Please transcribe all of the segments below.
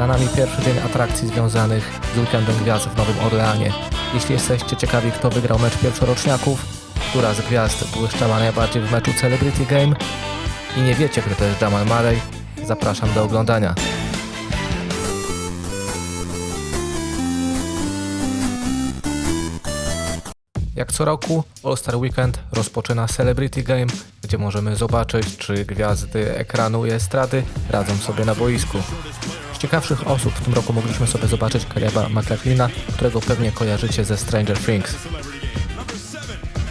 Za nami pierwszy dzień atrakcji związanych z weekendem gwiazd w Nowym Orleanie. Jeśli jesteście ciekawi, kto wygrał mecz pierwszoroczniaków, która z gwiazd błyszczała najbardziej w meczu Celebrity Game i nie wiecie, kto to jest Jamal Murray, zapraszam do oglądania. Jak co roku, All Star Weekend rozpoczyna Celebrity Game, gdzie możemy zobaczyć, czy gwiazdy ekranu i estrady radzą sobie na boisku. Ciekawszych osób w tym roku mogliśmy sobie zobaczyć Caleba McLachlina, którego pewnie kojarzycie ze Stranger Things.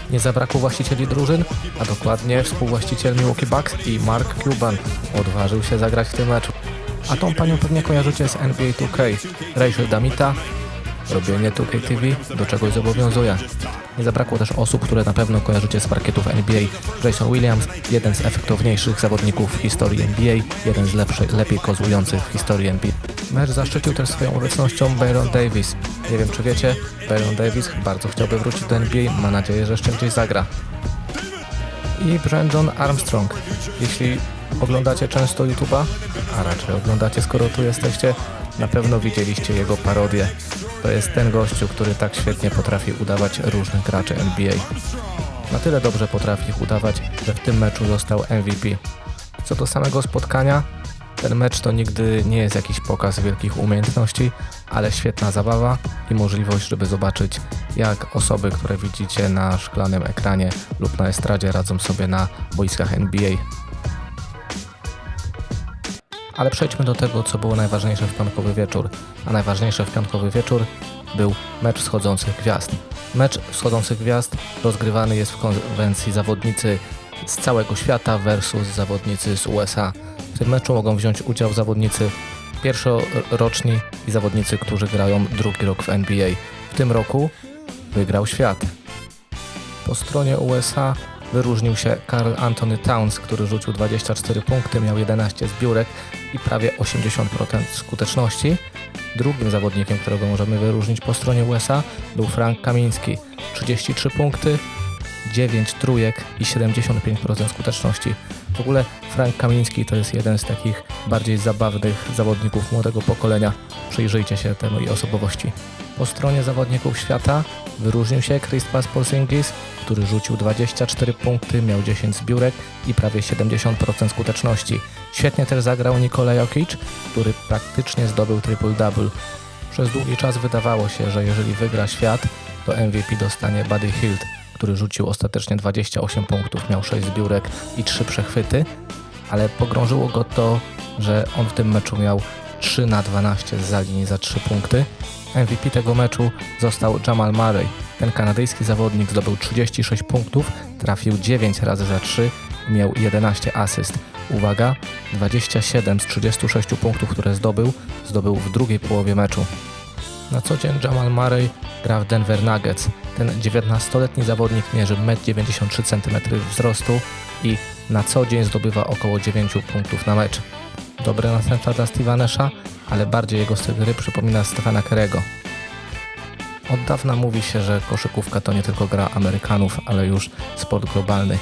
Nie zabrakło właścicieli drużyn, a dokładnie współwłaściciel Milwaukee Bucks i Mark Cuban odważył się zagrać w tym meczu. A tą panią pewnie kojarzycie z NBA 2K, Rachel Damita, Robienie 2K TV do czegoś zobowiązuje. Nie zabrakło też osób, które na pewno kojarzycie z parkietów NBA. Jason Williams, jeden z efektowniejszych zawodników w historii NBA, jeden z lepszy, lepiej kozłujących w historii NBA. Mecz zaszczycił też swoją obecnością Baron Davis. Nie wiem czy wiecie, Baron Davis bardzo chciałby wrócić do NBA, ma nadzieję, że jeszcze gdzieś zagra. I Brandon Armstrong. Jeśli oglądacie często YouTube'a, a raczej oglądacie skoro tu jesteście, na pewno widzieliście jego parodię. To jest ten gościu, który tak świetnie potrafi udawać różnych graczy NBA. Na tyle dobrze potrafi ich udawać, że w tym meczu został MVP. Co do samego spotkania, ten mecz to nigdy nie jest jakiś pokaz wielkich umiejętności, ale świetna zabawa i możliwość, żeby zobaczyć, jak osoby, które widzicie na szklanym ekranie lub na estradzie radzą sobie na boiskach NBA. Ale przejdźmy do tego, co było najważniejsze w piątkowy wieczór. A najważniejsze w piątkowy wieczór był mecz wschodzących gwiazd. Mecz wschodzących gwiazd rozgrywany jest w konwencji zawodnicy z całego świata versus zawodnicy z USA. W tym meczu mogą wziąć udział zawodnicy pierwszoroczni i zawodnicy, którzy grają drugi rok w NBA. W tym roku wygrał świat. Po stronie USA wyróżnił się Karl Anthony Towns, który rzucił 24 punkty, miał 11 zbiórek i prawie 80% skuteczności. Drugim zawodnikiem, którego możemy wyróżnić po stronie USA był Frank Kamiński. 33 punkty, 9 trójek i 75% skuteczności. W ogóle Frank Kamiński to jest jeden z takich bardziej zabawnych zawodników młodego pokolenia. Przyjrzyjcie się temu osobowości. Po stronie zawodników świata wyróżnił się Kristaps Porzingis, który rzucił 24 punkty, miał 10 zbiórek i prawie 70% skuteczności. Świetnie też zagrał Nikola Jokic, który praktycznie zdobył triple-double. Przez długi czas wydawało się, że jeżeli wygra świat, to MVP dostanie Buddy Hield, który rzucił ostatecznie 28 punktów, miał 6 zbiórek i 3 przechwyty, ale pogrążyło go to, że on w tym meczu miał 3 na 12 z linii za 3 punkty. MVP tego meczu został Jamal Murray. Ten kanadyjski zawodnik zdobył 36 punktów, trafił 9 razy za 3, miał 11 asyst. Uwaga, 27 z 36 punktów, które zdobył, zdobył w drugiej połowie meczu. Na co dzień Jamal Murray gra w Denver Nuggets. Ten 19-letni zawodnik mierzy 1,93 cm wzrostu i na co dzień zdobywa około 9 punktów na mecz. Dobre następstwa dla Steve'a Nasha, ale bardziej jego styl gry przypomina Stefana Kerego. Od dawna mówi się, że koszykówka to nie tylko gra Amerykanów, ale już sport globalny.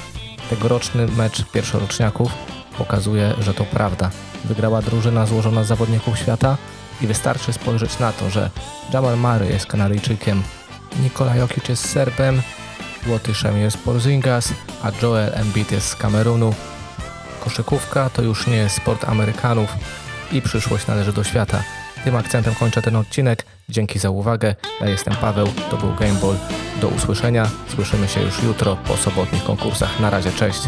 Tegoroczny mecz pierwszoroczniaków pokazuje, że to prawda. Wygrała drużyna złożona z zawodników świata i wystarczy spojrzeć na to, że Jamal Murray jest Kanadyjczykiem, Nikola Jokic jest Serbem, Łotyszem jest Porzingas, a Joel Embiid jest z Kamerunu. Koszykówka to już nie sport Amerykanów i przyszłość należy do świata. Tym akcentem kończę ten odcinek. Dzięki za uwagę. Ja jestem Paweł, to był Gameball. Do usłyszenia. Słyszymy się już jutro po sobotnich konkursach. Na razie, cześć.